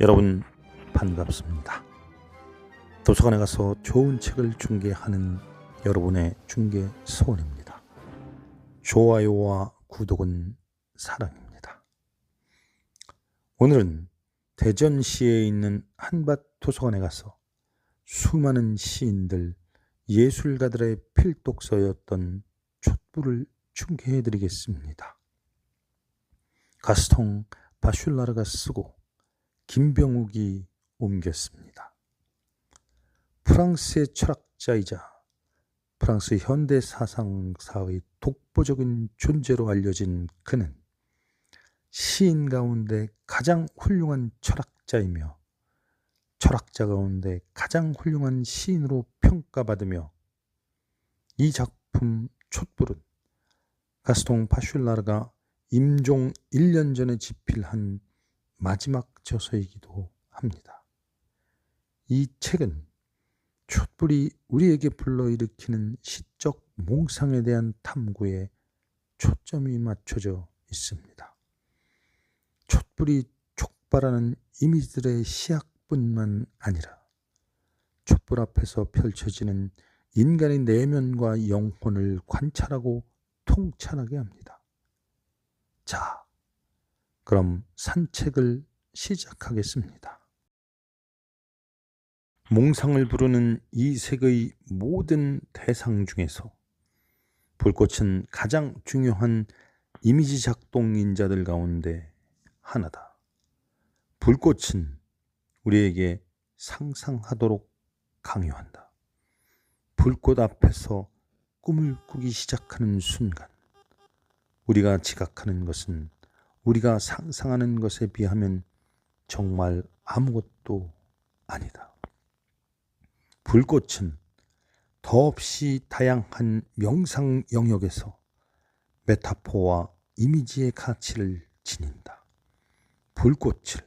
여러분 반갑습니다. 도서관에 가서 좋은 책을 중개하는 여러분의 중개 소원입니다. 좋아요와 구독은 사랑입니다. 오늘은 대전시에 있는 한밭 도서관에 가서 수많은 시인들, 예술가들의 필독서였던 촛불을 중개해 드리겠습니다. 가스통 바슐라르가 쓰고 김병욱이 옮겼습니다. 프랑스의 철학자이자 프랑스 현대 사상사의 독보적인 존재로 알려진 그는 시인 가운데 가장 훌륭한 철학자이며 철학자 가운데 가장 훌륭한 시인으로 평가받으며 이 작품 촛불은 가스통 파슐라르가 임종 1년 전에 집필한 마지막 저서이기도 합니다. 이 책은 촛불이 우리에게 불러일으키는 시적 몽상에 대한 탐구에 초점이 맞춰져 있습니다. 촛불이 촉발하는 이미지들의 시약뿐만 아니라 촛불 앞에서 펼쳐지는 인간의 내면과 영혼을 관찰하고 통찰하게 합니다. 자, 그럼 산책을 시작하겠습니다. 몽상을 부르는 이 색의 모든 대상 중에서 불꽃은 가장 중요한 이미지 작동 인자들 가운데 하나다. 불꽃은 우리에게 상상하도록 강요한다. 불꽃 앞에서 꿈을 꾸기 시작하는 순간, 우리가 지각하는 것은 우리가 상상하는 것에 비하면 정말 아무것도 아니다. 불꽃은 더없이 다양한 명상 영역에서 메타포와 이미지의 가치를 지닌다. 불꽃을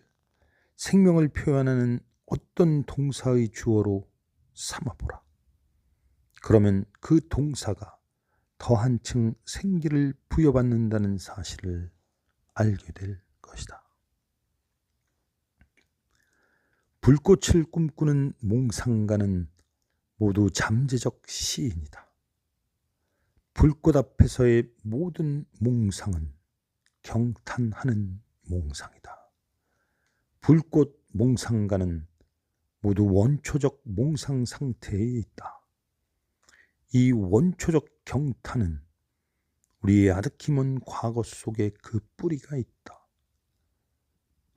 생명을 표현하는 어떤 동사의 주어로 삼아보라. 그러면 그 동사가 더 한층 생기를 부여받는다는 사실을 알게 될 것이다. 불꽃을 꿈꾸는 몽상가는 모두 잠재적 시인이다. 불꽃 앞에서의 모든 몽상은 경탄하는 몽상이다. 불꽃 몽상가는 모두 원초적 몽상 상태에 있다. 이 원초적 경탄은 우리의 아득히먼 과거 속에 그 뿌리가 있다.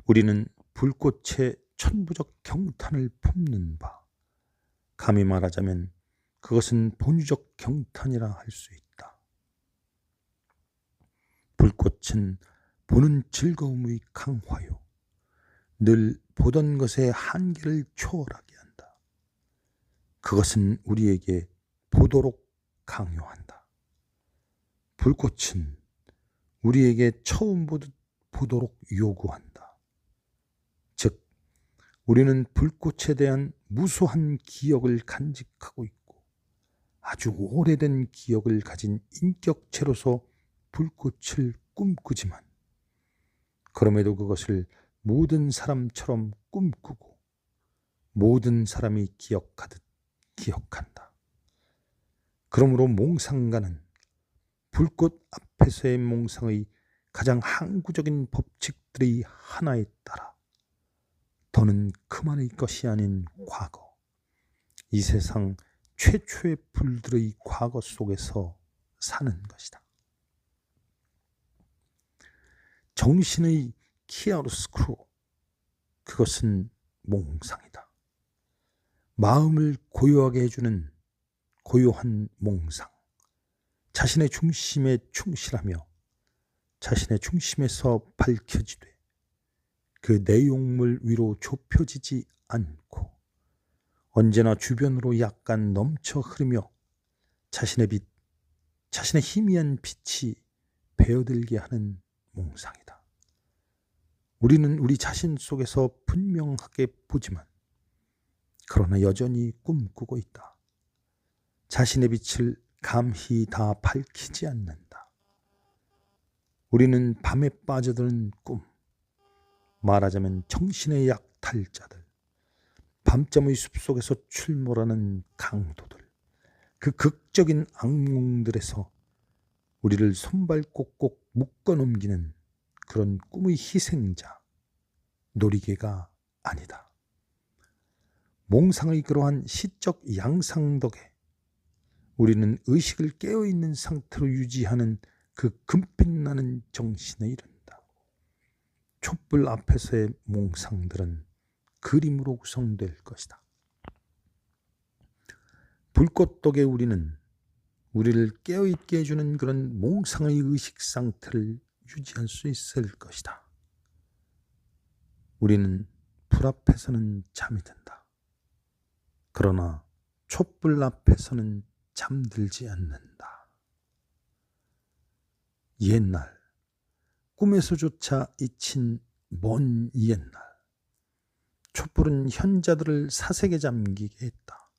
우리는 불꽃의 천부적 경탄을 품는 바. 감히 말하자면 그것은 본유적 경탄이라 할 수 있다. 불꽃은 보는 즐거움의 강화요. 늘 보던 것의 한계를 초월하게 한다. 그것은 우리에게 보도록 강요한다. 불꽃은 우리에게 처음 보도록 요구한다. 즉, 우리는 불꽃에 대한 무수한 기억을 간직하고 있고 아주 오래된 기억을 가진 인격체로서 불꽃을 꿈꾸지만 그럼에도 그것을 모든 사람처럼 꿈꾸고 모든 사람이 기억하듯 기억한다. 그러므로 몽상가는 불꽃 앞에서의 몽상의 가장 항구적인 법칙들의 하나에 따라 더는 그만의 것이 아닌 과거, 이 세상 최초의 불들의 과거 속에서 사는 것이다. 정신의 키아로스크로 그것은 몽상이다. 마음을 고요하게 해주는 고요한 몽상. 자신의 중심에 충실하며 자신의 중심에서 밝혀지되 그 내용물 위로 좁혀지지 않고 언제나 주변으로 약간 넘쳐 흐르며 자신의 빛, 자신의 희미한 빛이 배어들게 하는 몽상이다. 우리는 우리 자신 속에서 분명하게 보지만 그러나 여전히 꿈꾸고 있다. 자신의 빛을 감히 다 밝히지 않는다. 우리는 밤에 빠져드는 꿈, 말하자면 정신의 약 약탈자들, 밤잠의 숲속에서 출몰하는 강도들, 그 극적인 악몽들에서 우리를 손발 꼭꼭 묶어 넘기는 그런 꿈의 희생자, 놀이개가 아니다. 몽상의 그러한 시적 양상 덕에 우리는 의식을 깨어있는 상태로 유지하는 그 금빛나는 정신에 이른다. 촛불 앞에서의 몽상들은 그림으로 구성될 것이다. 불꽃 덕에 우리는 우리를 깨어있게 해주는 그런 몽상의 의식 상태를 유지할 수 있을 것이다. 우리는 불 앞에서는 잠이 든다. 그러나 촛불 앞에서는 잠들지 않는다. 옛날, 꿈에서조차 잊힌 먼 옛날, 촛불은 현자들을 사색에 잠기게 했다.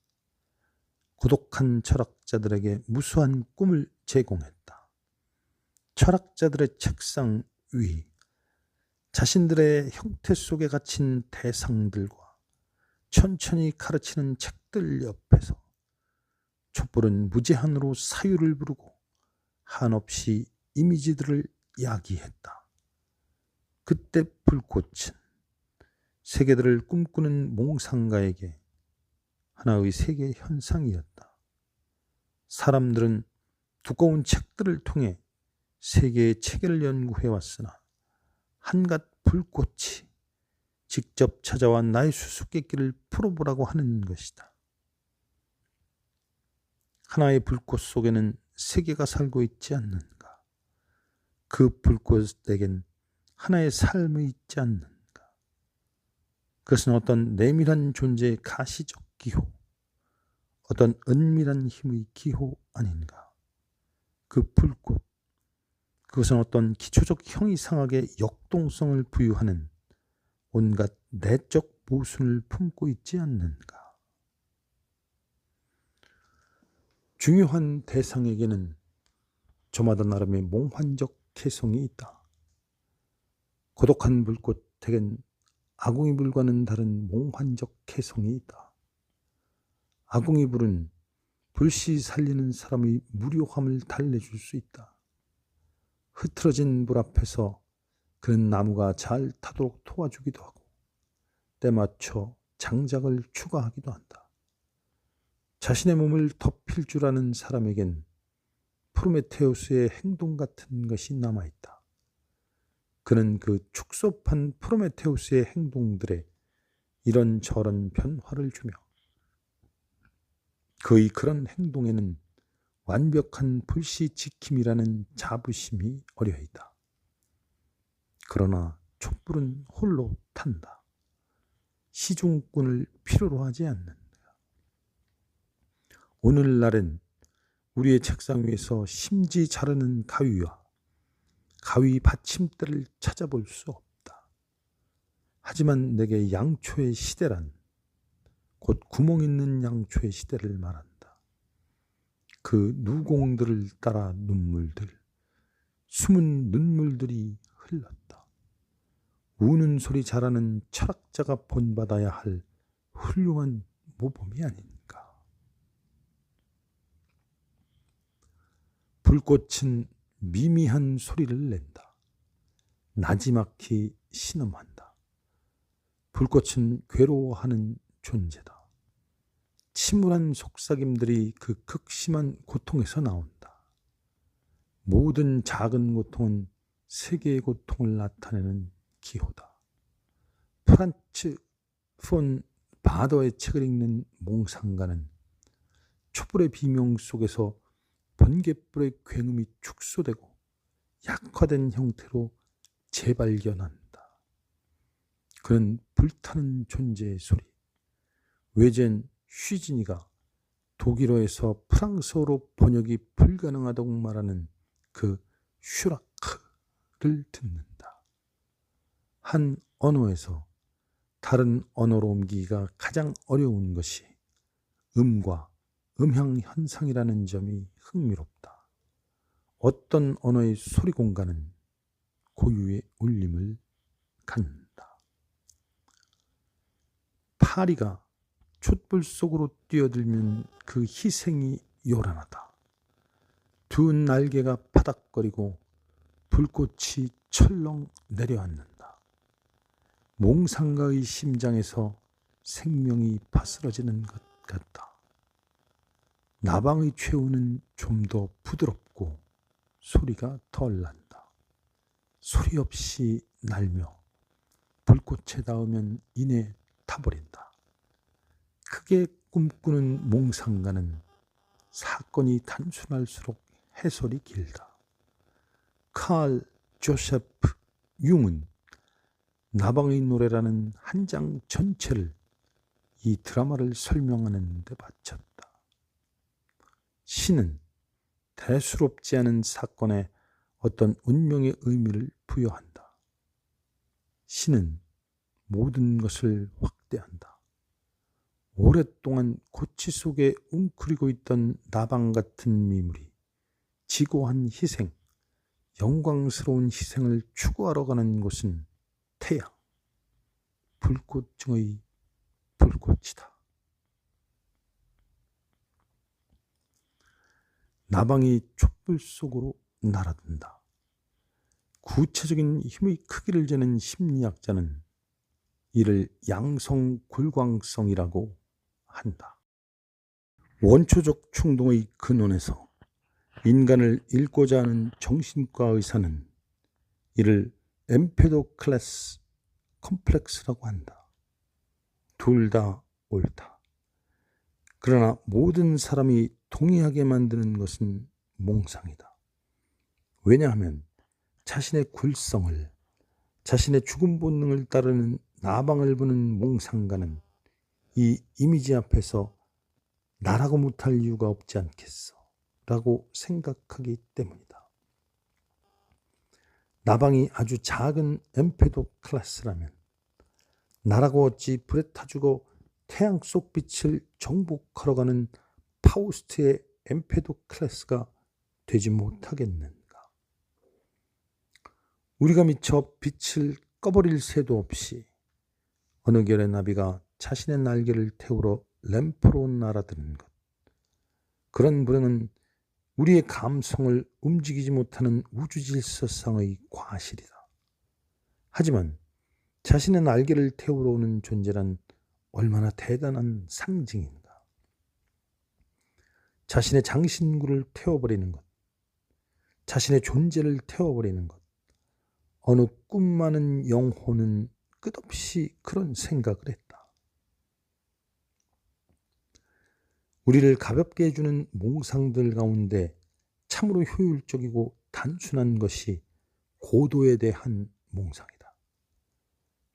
고독한 철학자들에게 무수한 꿈을 제공했다. 철학자들의 책상 위, 자신들의 형태 속에 갇힌 대상들과 천천히 가르치는 책들 옆에서 촛불은 무제한으로 사유를 부르고 한없이 이미지들을 야기했다. 그때 불꽃은 세계들을 꿈꾸는 몽상가에게 하나의 세계 현상이었다. 사람들은 두꺼운 책들을 통해 세계의 체계를 연구해 왔으나 한갓 불꽃이 직접 찾아와 나의 수수께끼를 풀어보라고 하는 것이다. 하나의 불꽃 속에는 세계가 살고 있지 않는가? 그 불꽃에겐 하나의 삶이 있지 않는가? 그것은 어떤 내밀한 존재의 가시적 기호, 어떤 은밀한 힘의 기호 아닌가. 그 불꽃, 그것은 어떤 기초적 형이상하게 역동성을 부유하는 온갖 내적 모순을 품고 있지 않는가. 중요한 대상에게는 저마다 나름의 몽환적 개성이 있다. 고독한 불꽃에겐 아궁이 불과는 다른 몽환적 개성이 있다. 아궁이 불은 불씨 살리는 사람의 무료함을 달래줄 수 있다. 흐트러진 불 앞에서 그는 나무가 잘 타도록 도와주기도 하고 때맞춰 장작을 추가하기도 한다. 자신의 몸을 덮일 줄 아는 사람에겐 프로메테우스의 행동 같은 것이 남아있다. 그는 그 축소판 프로메테우스의 행동들에 이런저런 변화를 주며 그의 그런 행동에는 완벽한 불시 지킴이라는 자부심이 어려 있다. 그러나 촛불은 홀로 탄다. 시중꾼을 필요로 하지 않는다. 오늘날은 우리의 책상 위에서 심지 자르는 가위와 가위 받침대를 찾아볼 수 없다. 하지만 내게 양초의 시대란 곧 구멍 있는 양초의 시대를 말한다. 그 누공들을 따라 눈물들, 숨은 눈물들이 흘렀다. 우는 소리 잘하는 철학자가 본받아야 할 훌륭한 모범이 아닌가. 불꽃은 미미한 소리를 낸다. 나지막히 신음한다. 불꽃은 괴로워하는 존재다. 침울한 속삭임들이 그 극심한 고통에서 나온다. 모든 작은 고통은 세계의 고통을 나타내는 기호다. 프란츠 폰 바더의 책을 읽는 몽상가는 촛불의 비명 속에서 번개불의 굉음이 축소되고 약화된 형태로 재발견한다. 그는 불타는 존재의 소리, 외젠 휘진이가 독일어에서 프랑스어로 번역이 불가능하다고 말하는 그 슈라크를 듣는다. 한 언어에서 다른 언어로 옮기기가 가장 어려운 것이 음과 음향 현상이라는 점이 흥미롭다. 어떤 언어의 소리 공간은 고유의 울림을 갖는다. 파리가 촛불 속으로 뛰어들면 그 희생이 요란하다. 두 날개가 바닥거리고 불꽃이 철렁 내려앉는다. 몽상가의 심장에서 생명이 바스러지는 것 같다. 나방의 최후는 좀 더 부드럽고 소리가 덜 난다. 소리 없이 날며 불꽃에 닿으면 이내 타버린다. 크게 꿈꾸는 몽상가는 사건이 단순할수록 해설이 길다. 칼 조세프 융은 나방의 노래라는 한 장 전체를 이 드라마를 설명하는 데 바쳤다. 신은 대수롭지 않은 사건에 어떤 운명의 의미를 부여한다. 신은 모든 것을 확대한다. 오랫동안 고치 속에 웅크리고 있던 나방 같은 미물이 지고한 희생, 영광스러운 희생을 추구하러 가는 곳은 태양, 불꽃 중의 불꽃이다. 나방이 촛불 속으로 날아든다. 구체적인 힘의 크기를 재는 심리학자는 이를 양성 굴광성이라고 한다. 원초적 충동의 근원에서 인간을 읽고자 하는 정신과 의사는 이를 엠페도클레스 컴플렉스라고 한다. 둘 다 옳다. 그러나 모든 사람이 동의하게 만드는 것은 몽상이다. 왜냐하면 자신의 굴성을, 자신의 죽음 본능을 따르는 나방을 부는 몽상가는 이 이미지 앞에서 나라고 못할 이유가 없지 않겠어. 라고 생각하기 때문이다. 나방이 아주 작은 엠페도 클래스라면 나라고 어찌 불에 타주고 태양 속 빛을 정복하러 가는 파우스트의 엠페도 클래스가 되지 못하겠는가? 우리가 미처 빛을 꺼버릴 새도 없이 어느 결의 나비가 자신의 날개를 태우러 램프로 날아드는 것. 그런 불행은 우리의 감성을 움직이지 못하는 우주 질서상의 과실이다. 하지만 자신의 날개를 태우러 오는 존재란 얼마나 대단한 상징인가. 자신의 장신구를 태워버리는 것, 자신의 존재를 태워버리는 것, 어느 꿈 많은 영혼은 끝없이 그런 생각을 했다. 우리를 가볍게 해주는 몽상들 가운데 참으로 효율적이고 단순한 것이 고도에 대한 몽상이다.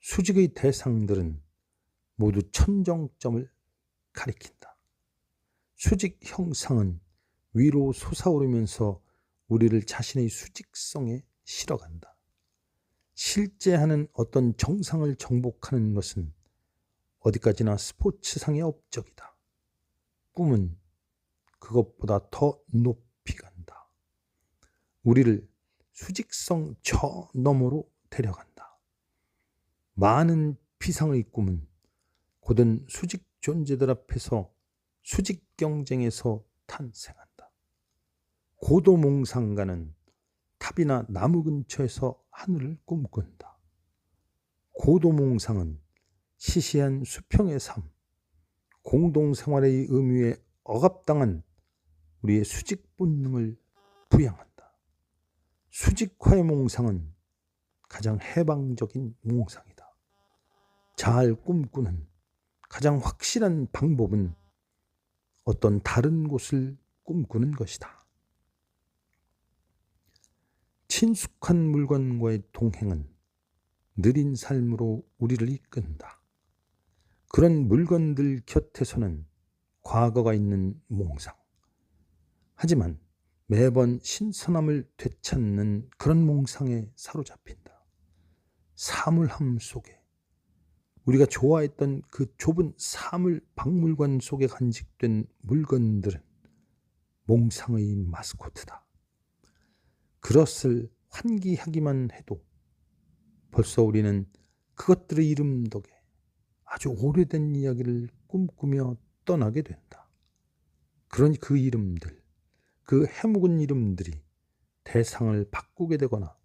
수직의 대상들은 모두 천정점을 가리킨다. 수직 형상은 위로 솟아오르면서 우리를 자신의 수직성에 실어간다. 실제 하는 어떤 정상을 정복하는 것은 어디까지나 스포츠상의 업적이다. 꿈은 그것보다 더 높이 간다. 우리를 수직성 저 너머로 데려간다. 많은 비상의 꿈은 고든 수직 존재들 앞에서 수직 경쟁에서 탄생한다. 고도몽상가는 탑이나 나무 근처에서 하늘을 꿈꾼다. 고도몽상은 시시한 수평의 삶, 공동생활의 의미에 억압당한 우리의 수직 본능을 부양한다. 수직화의 몽상은 가장 해방적인 몽상이다. 잘 꿈꾸는 가장 확실한 방법은 어떤 다른 곳을 꿈꾸는 것이다. 친숙한 물건과의 동행은 느린 삶으로 우리를 이끈다. 그런 물건들 곁에서는 과거가 있는 몽상. 하지만 매번 신선함을 되찾는 그런 몽상에 사로잡힌다. 사물함 속에 우리가 좋아했던 그 좁은 사물 박물관 속에 간직된 물건들은 몽상의 마스코트다. 그것을 환기하기만 해도 벌써 우리는 그것들의 이름 덕에 아주 오래된 이야기를 꿈꾸며 떠나게 된다. 그러니 그 이름들, 그 해묵은 이름들이 대상을 바꾸게 되거나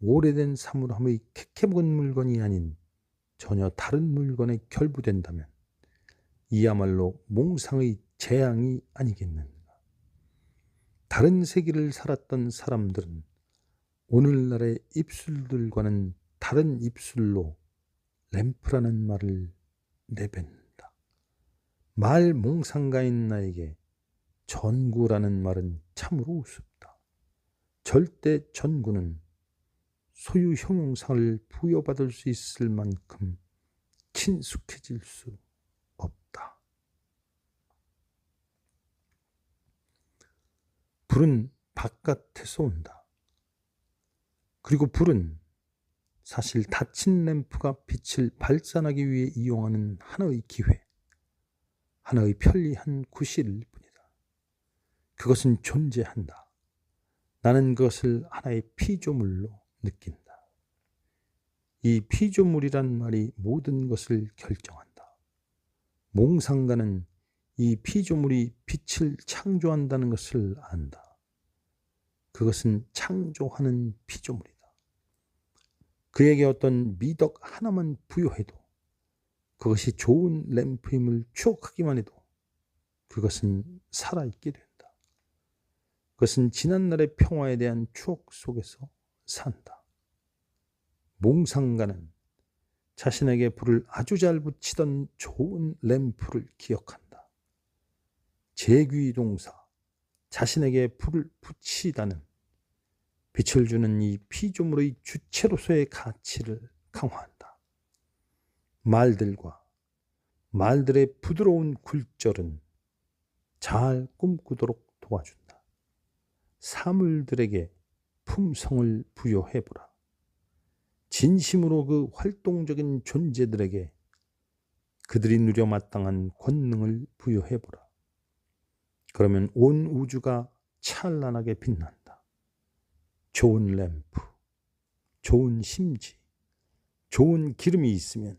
오래된 사물함의 캐캐묵은 물건이 아닌 전혀 다른 물건에 결부된다면 이야말로 몽상의 재앙이 아니겠는가. 다른 세계를 살았던 사람들은 오늘날의 입술들과는 다른 입술로 램프라는 말을 내뱉는다. 말 몽상가인 나에게 전구라는 말은 참으로 우습다. 절대 전구는 소유 형용사를 부여받을 수 있을 만큼 친숙해질 수 없다. 불은 바깥에서 온다. 그리고 불은 사실 닫힌 램프가 빛을 발산하기 위해 이용하는 하나의 기회, 하나의 편리한 구실일 뿐이다. 그것은 존재한다. 나는 그것을 하나의 피조물로 느낀다. 이 피조물이란 말이 모든 것을 결정한다. 몽상가는 이 피조물이 빛을 창조한다는 것을 안다. 그것은 창조하는 피조물이다. 그에게 어떤 미덕 하나만 부여해도 그것이 좋은 램프임을 추억하기만 해도 그것은 살아있게 된다. 그것은 지난날의 평화에 대한 추억 속에서 산다. 몽상가는 자신에게 불을 아주 잘 붙이던 좋은 램프를 기억한다. 제귀동사, 자신에게 불을 붙이다는 빛을 주는 이 피조물의 주체로서의 가치를 강화한다. 말들과 말들의 부드러운 굴절은 잘 꿈꾸도록 도와준다. 사물들에게 품성을 부여해 보라. 진심으로 그 활동적인 존재들에게 그들이 누려 마땅한 권능을 부여해 보라. 그러면 온 우주가 찬란하게 빛난다. 좋은 램프, 좋은 심지, 좋은 기름이 있으면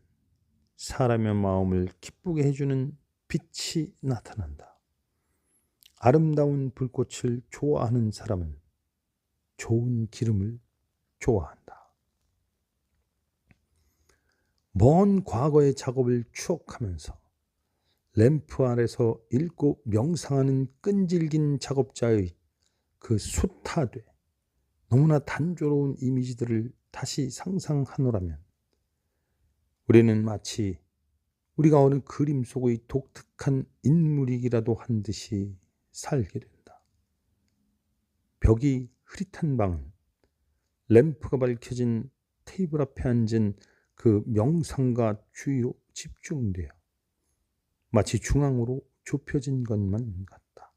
사람의 마음을 기쁘게 해주는 빛이 나타난다. 아름다운 불꽃을 좋아하는 사람은 좋은 기름을 좋아한다. 먼 과거의 작업을 추억하면서 램프 아래서 읽고 명상하는 끈질긴 작업자의 그 숱하되 너무나 단조로운 이미지들을 다시 상상하노라면 우리는 마치 우리가 어느 그림 속의 독특한 인물이기라도 한 듯이 살게 된다. 벽이 흐릿한 방은 램프가 밝혀진 테이블 앞에 앉은 그 명상과 주의로 집중되어 마치 중앙으로 좁혀진 것만 같다.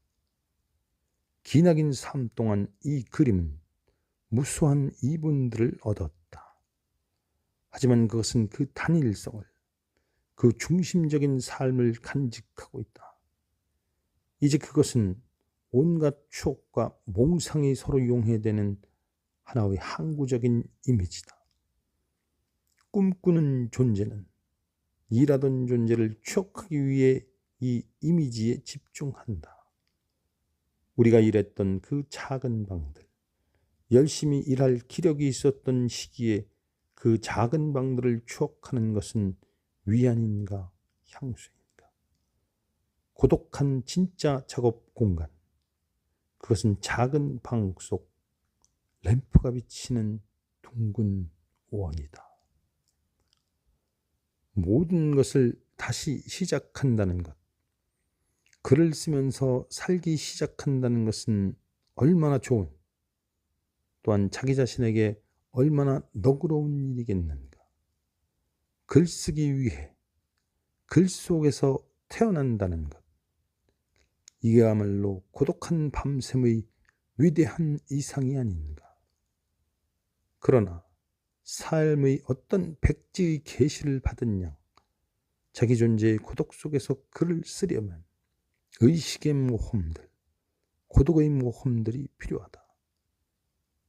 기나긴 삶 동안 이 그림은 무수한 이분들을 얻었다. 하지만 그것은 그 단일성을, 그 중심적인 삶을 간직하고 있다. 이제 그것은 온갖 추억과 몽상이 서로 용해되는 하나의 항구적인 이미지다. 꿈꾸는 존재는 일하던 존재를 추억하기 위해 이 이미지에 집중한다. 우리가 일했던 그 작은 방들, 열심히 일할 기력이 있었던 시기에 그 작은 방들을 추억하는 것은 위안인가 향수인가. 고독한 진짜 작업 공간. 그것은 작은 방속 램프가 비치는 둥근 원이다. 모든 것을 다시 시작한다는 것. 글을 쓰면서 살기 시작한다는 것은 얼마나 좋은, 또한 자기 자신에게 얼마나 너그러운 일이겠는가. 글 쓰기 위해 글 속에서 태어난다는 것. 이게야말로 고독한 밤샘의 위대한 이상이 아닌가. 그러나 삶의 어떤 백지의 계시를 받은 양, 자기 존재의 고독 속에서 글을 쓰려면 의식의 모험들, 고독의 모험들이 필요하다.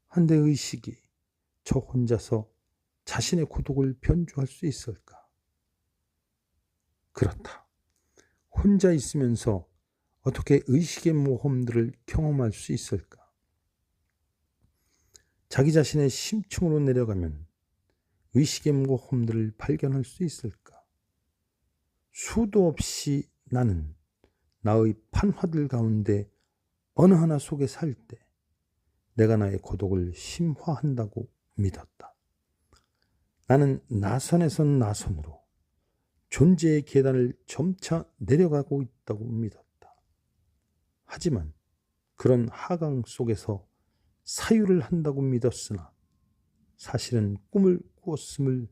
한데 의식이 저 혼자서 자신의 고독을 변주할 수 있을까? 그렇다. 혼자 있으면서 어떻게 의식의 모험들을 경험할 수 있을까? 자기 자신의 심층으로 내려가면 의식의 모험들을 발견할 수 있을까? 수도 없이 나는 나의 판화들 가운데 어느 하나 속에 살 때 내가 나의 고독을 심화한다고 믿었다. 나는 나선에선 나선으로 존재의 계단을 점차 내려가고 있다고 믿었다. 하지만 그런 하강 속에서 사유를 한다고 믿었으나 사실은 꿈을 꾸었음을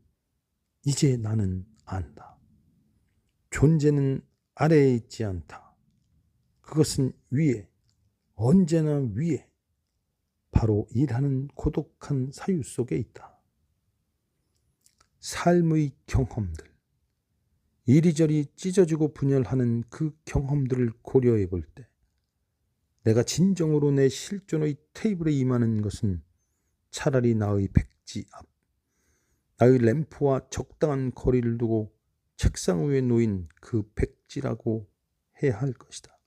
이제 나는 안다. 존재는 아래에 있지 않다. 그것은 위에, 언제나 위에, 바로 일하는 고독한 사유 속에 있다. 삶의 경험들, 이리저리 찢어지고 분열하는 그 경험들을 고려해 볼 때, 내가 진정으로 내 실존의 테이블에 임하는 것은 차라리 나의 백지 앞, 나의 램프와 적당한 거리를 두고 책상 위에 놓인 그 백지라고 해야 할 것이다.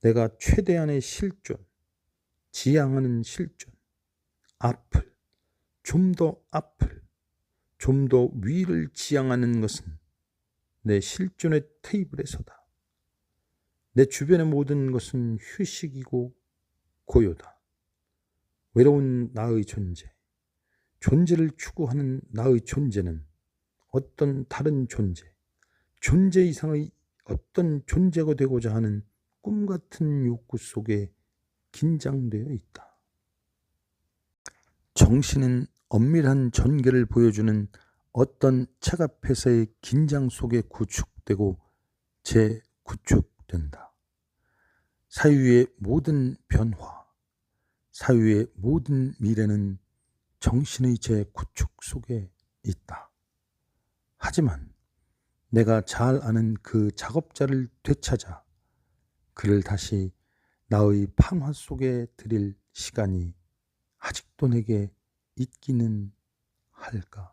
내가 최대한의 실존, 지향하는 실존, 앞을, 좀 더 앞을, 좀 더 위를 지향하는 것은 내 실존의 테이블에서다. 내 주변의 모든 것은 휴식이고 고요다. 외로운 나의 존재, 존재를 추구하는 나의 존재는 어떤 다른 존재, 존재 이상의 어떤 존재가 되고자 하는 꿈 같은 욕구 속에 긴장되어 있다. 정신은 엄밀한 전개를 보여주는 어떤 책 앞에서의 긴장 속에 구축되고 재구축된다. 사유의 모든 변화, 사유의 모든 미래는 정신의 재구축 속에 있다. 하지만 내가 잘 아는 그 작업자를 되찾아 그를 다시 나의 판화 속에 드릴 시간이 아직도 내게 있기는 할까?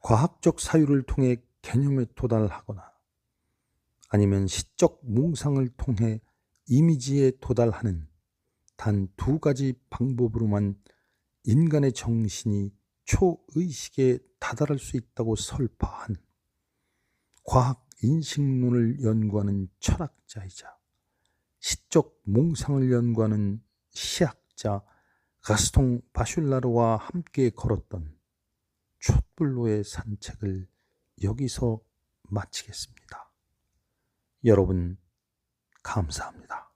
과학적 사유를 통해 개념에 도달하거나 아니면 시적 몽상을 통해 이미지에 도달하는 단 두 가지 방법으로만 인간의 정신이 초의식에 다다를 수 있다고 설파한 과학 인식론을 연구하는 철학자이자 시적 몽상을 연구하는 시학자 가스통 바슐라르와 함께 걸었던 촛불로의 산책을 여기서 마치겠습니다. 여러분, 감사합니다.